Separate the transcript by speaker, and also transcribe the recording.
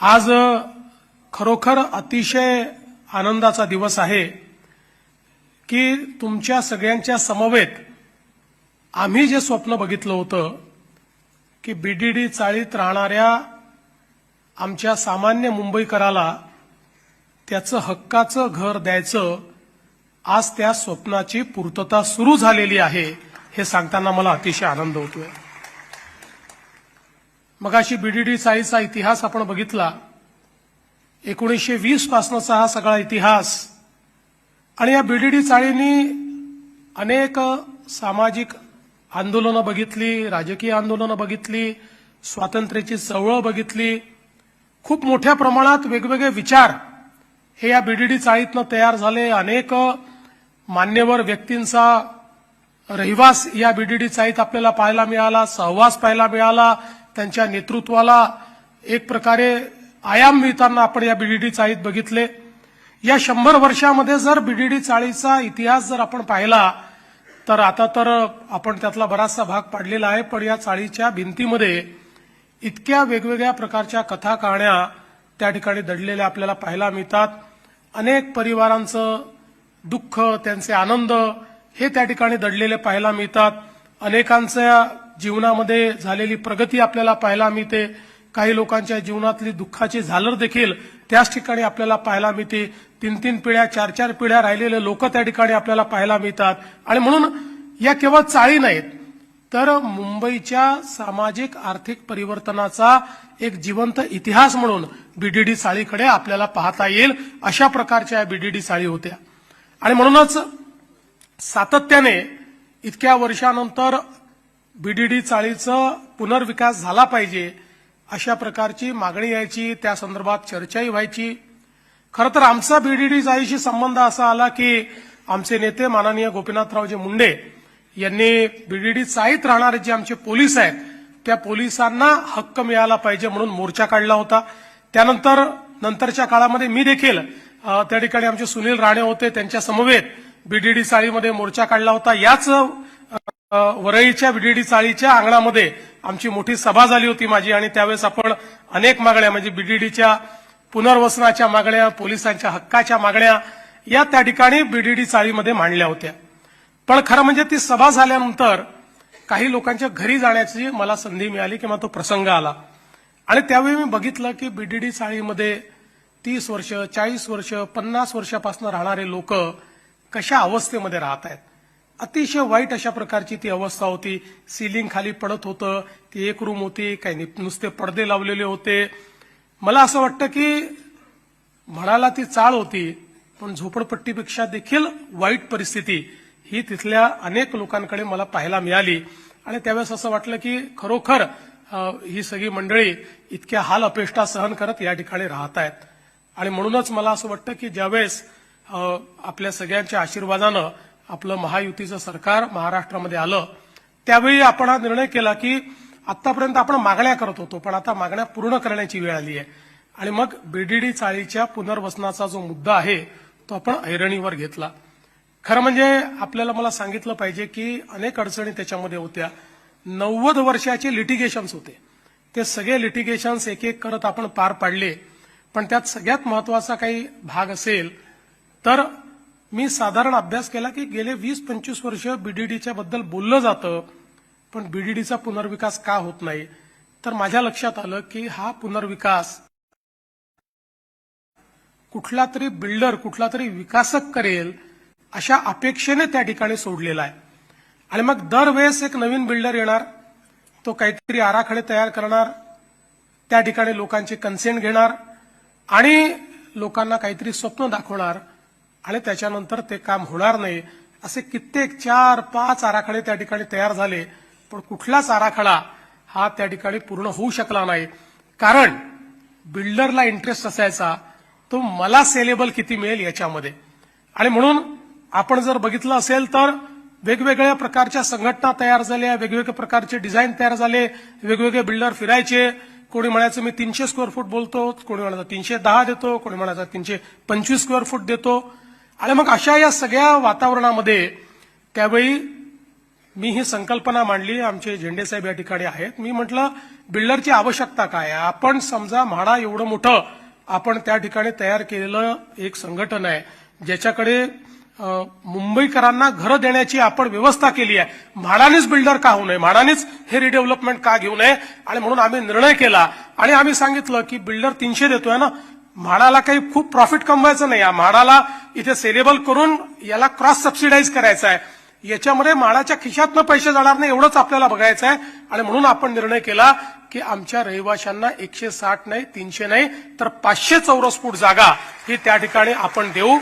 Speaker 1: आज खरोखर अतिशय आनंदाचा दिवस आहे की तुमच्या सगळ्यांच्या समवेत आम्ही जे स्वप्न बघितलं होतं की बीडीडी चाळीत राहणाऱ्या आमच्या सामान्य मुंबईकराला त्याचं हक्काचं घर द्यायचं आज त्या स्वप्नाची पूर्तता सुरू झालेली आहे हे सांगताना मला अतिशय आनंद होतोय. मगाशी बीडीडी चाळीचा इतिहास आपण बघितला. एकोणीसशे वीस पासनचा हा सगळा इतिहास. आणि या बीडीडी चाळीनी अनेक सामाजिक आंदोलनं बघितली राजकीय आंदोलनं बघितली स्वातंत्र्याची चळवळ बघितली. खूप मोठ्या प्रमाणात वेगवेगळे विचार हे या बीडीडी चाळीतनं तयार झाले. अनेक मान्यवर व्यक्तींचा रहिवास या बीडीडी चाळीत आपल्याला पाहायला मिळाला सहवास पाहायला मिळाला. त्यांच्या नेतृत्वाला एक प्रकारे आयाम मिळताना आपण या बीडीडी चाळीत बघितले. या शंभर वर्षामध्ये जर बीडीडी चाळीचा इतिहास जर आपण पाहिला तर आता तर आपण त्यातला बराचसा भाग पाडलेला आहे पण या चाळीच्या भिंतीमध्ये इतक्या वेगवेगळ्या प्रकारच्या कथा कहाण्या त्या ठिकाणी दडलेल्या आपल्याला पाहायला मिळतात. अनेक परिवारांचं दुःख त्यांचे आनंद हे त्या ठिकाणी दडलेले पाहायला मिळतात. अनेकांच्या जीवनामध्ये झालेली प्रगती आपल्याला पाहायला मिळते. काही लोकांच्या जीवनातली दुःखाची झालर देखील त्याच ठिकाणी आपल्याला पाहायला मिळते. तीन तीन पिढ्या चार चार पिढ्या राहिलेले लोक त्या ठिकाणी आपल्याला पाहायला मिळतात. आणि म्हणून या केवळ चाळी नाहीत तर मुंबईच्या सामाजिक आर्थिक परिवर्तनाचा एक जिवंत इतिहास म्हणून बीडीडी चाळीकडे आपल्याला पाहता येईल. अशा प्रकारच्या बीडीडी चाळी होत्या. आणि म्हणूनच सातत्याने इतक्या वर्षानंतर बीडीडी चाळीचं पुनर्विकास झाला पाहिजे अशा प्रकारची मागणी यायची त्या संदर्भात चर्चाही व्हायची. खरं तर आमचा बीडीडी चाळीशी संबंध असा आला की आमचे नेते माननीय गोपीनाथरावजी मुंडे यांनी बीडीडी चाळीत राहणारे जे आमचे पोलीस आहेत त्या पोलिसांना हक्क मिळाला पाहिजे म्हणून मोर्चा काढला होता. त्यानंतर नंतरच्या काळामध्ये मी देखील त्या ठिकाणी आमचे सुनील राणे होते त्यांच्या समवेत बीडीडी चाळीमध्ये मोर्चा काढला होता. याच वरळीच्या बीडीडी चाळीच्या अंगणामध्ये आमची मोठी सभा झाली होती माझी आणि त्यावेळेस आपण अनेक मागण्या म्हणजे बीडीडीच्या पुनर्वसनाच्या मागण्या पोलिसांच्या हक्काच्या मागण्या या त्या ठिकाणी बीडीडी चाळीमध्ये मांडल्या होत्या. पण खरं म्हणजे ती सभा झाल्यानंतर काही लोकांच्या घरी जाण्याची मला संधी मिळाली किंवा तो प्रसंग आला. आणि त्यावेळी मी बघितलं की बीडीडी चाळीमध्ये तीस वर्ष चाळीस वर्ष पन्नास वर्षापासून राहणारे लोक कशा अवस्थेमध्ये राहत आहेत अतिशय वाईट अशा प्रकारची ती अवस्था होती. सिलिंग खाली पडत होतं. ती एक रूम होती. काही नुसते पडदे लावलेले होते. मला असं वाटतं की म्हणाला ती चाळ होती पण झोपडपट्टीपेक्षा देखील वाईट परिस्थिती ही तिथल्या अनेक लोकांकडे मला पाहायला मिळाली. आणि त्यावेळेस असं वाटलं की खरोखर ही सगळी मंडळी इतक्या हाल अपेष्टा सहन करत या ठिकाणी राहत आहेत. आणि म्हणूनच मला असं वाटतं की ज्यावेळेस आपल्या सगळ्यांच्या आशीर्वादानं आपलं महायुतीचं सरकार महाराष्ट्रामध्ये आलं त्यावेळी आपण हा निर्णय केला की आतापर्यंत आपण मागण्या करत होतो पण आता मागण्या पूर्ण करण्याची वेळ आली आहे. आणि मग बीडीडी चाळीच्या पुनर्वसनाचा जो मुद्दा आहे तो आपण ऐरणीवर घेतला. खरं म्हणजे आपल्याला मला सांगितलं पाहिजे की अनेक अडचणी त्याच्यामध्ये होत्या. नव्वद वर्षाचे लिटिगेशन्स होते. ते सगळे लिटिगेशन्स एक एक करत आपण पार पाडले. पण त्यात सगळ्यात महत्त्वाचा काही भाग असेल तर मी साधारण अभ्यास केला की गेले वीस पंचवीस वर्ष बीडीडीच्या बद्दल बोललं जातं पण बीडीडीचा पुनर्विकास का होत नाही? तर माझ्या लक्षात आलं की हा पुनर्विकास कुठला तरी बिल्डर कुठला तरी विकासक करेल अशा अपेक्षेने त्या ठिकाणी सोडलेला आहे. आणि मग दरवेळेस एक नवीन बिल्डर येणार तो काहीतरी आराखडे तयार करणार त्या ठिकाणी लोकांचे कन्सेंट घेणार आणि लोकांना काहीतरी स्वप्न दाखवणार आणि त्याच्यानंतर ते काम होणार नाही. असे कित्येक चार पाच आराखडे त्या ठिकाणी तयार झाले. पण कुठलाच आराखडा हा त्या ठिकाणी पूर्ण होऊ शकला नाही. कारण बिल्डरला इंटरेस्ट असायचा. तो मला सेलेबल किती मिळेल याच्यामध्ये. आणि म्हणून आपण जर बघितलं असेल तर वेगवेगळ्या प्रकारच्या संघटना तयार झाल्या वेगवेगळ्या प्रकारचे डिझाईन तयार झाले वेगवेगळे बिल्डर फिरायचे. कोणी म्हणायचं मी तीनशे स्क्वेअर फूट बोलतो. कोणी म्हणायचं तीनशे दहा देतो. कोणी म्हणायचं तीनशे पंचवीस स्क्वेअर फूट देतो. आणि मग अशा या सगळ्या वातावरणामध्ये त्यावेळी मी ही संकल्पना मांडली आमचे झेंडे साहेब या ठिकाणी आहेत. मी म्हटलं बिल्डरची आवश्यकता काय आहे? आपण समजा म्हाडा एवढं मोठं आपण त्या ठिकाणी तयार केलेलं एक संघटन आहे ज्याच्याकडे मुंबईकरांना घरं देण्याची आपण व्यवस्था केली आहे. म्हाडानेच बिल्डर का होऊ नये? म्हाडानेच हे रिडेव्हलपमेंट का घेऊ नये? आणि म्हणून आम्ही निर्णय केला. आणि आम्ही सांगितलं की बिल्डर तीनशे देतोय ना? म्हाडाला काही खूप प्रॉफिट कमवायचं नाही. या म्हाडाला इथे सेलेबल करून याला क्रॉस सबसिडाईज करायचं आहे याच्यामध्ये म्हाडाच्या खिशातनं पैसे जाणार नाही एवढंच आपल्याला बघायचं आहे आणि म्हणून आपण निर्णय केला की आमच्या रहिवाशांना एकशे साठ नाही तीनशे नाही तर पाचशे चौरस फूट जागा ही त्या ठिकाणी आपण देऊ.